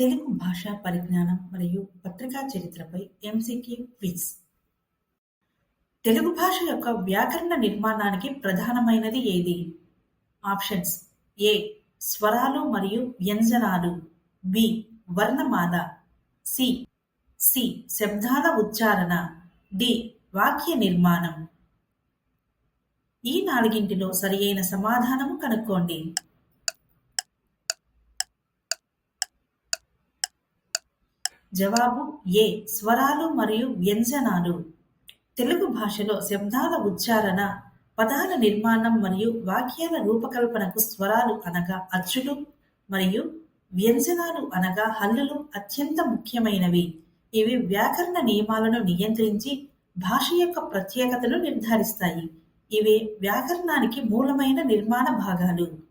తెలుగు భాషా పరిజ్ఞానం మరియు పత్రికా చరిత్రపై ఎంసీక్యూ క్విజ్ తెలుగు భాష యొక్క వ్యాకరణ నిర్మాణానికి ప్రధానమైనది ఏది? ఆప్షన్స్. ఏ. స్వరాలు మరియు వ్యంజనాలు. బి. వర్ణమాల. సి. సి. శబ్దాల ఉచ్చారణ. డి. వాక్య నిర్మాణం. ఈ నాలుగింటిలో సరియైన సమాధానము కనుక్కోండి. జవాబు ఏ? స్వరాలు మరియు వ్యంజనాలు. తెలుగు భాషలో శబ్దాల ఉచ్చారణ పదాల నిర్మాణం మరియు వాక్యాల రూపకల్పనకు స్వరాలు అనగా అచ్చులు మరియు వ్యంజనాలు అనగా హల్లులు అత్యంత ముఖ్యమైనవి. ఇవి వ్యాకరణ నియమాలను నియంత్రించి భాష యొక్క ప్రత్యేకతను నిర్ధారిస్తాయి. ఇవే వ్యాకరణానికి మూలమైన నిర్మాణ భాగాలు.